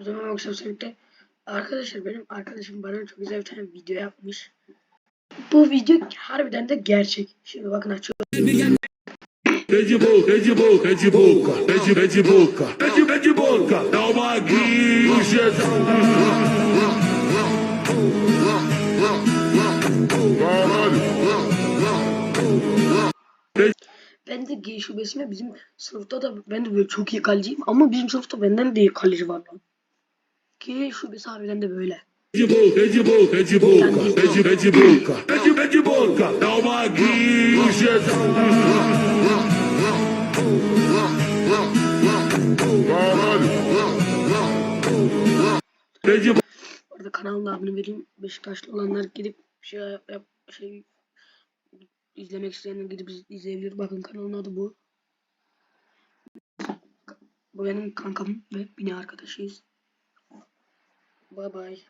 Zaman yoksa birlikte arkadaşlar benim arkadaşım bana çok güzel bir tane video yapmış. Bu video harbiden de gerçek. Şimdi bakın açıyorum. Pede boca, pede boca, pede boca, pede, pede boca, pede, pede boca, dá uma guincha. Ben de G şubesine bizim sınıfta da ben de böyle çok iyi kaleciyim ama bizim sınıfta benden de iyi kaleci var lan. G şubesi harbiden de böyle. Pede boca, pede boca, pede boca, pede, pede boca, pede, pede boca, dá uma Orada kanalın adını vereyim. Beşiktaşlı olanlar gidip şey yap, şey izlemek isteyenler gidip iz- izleyebilir. Bakın kanalın adı bu. Bu benim kankam ve bina arkadaşıyız. Bye bye.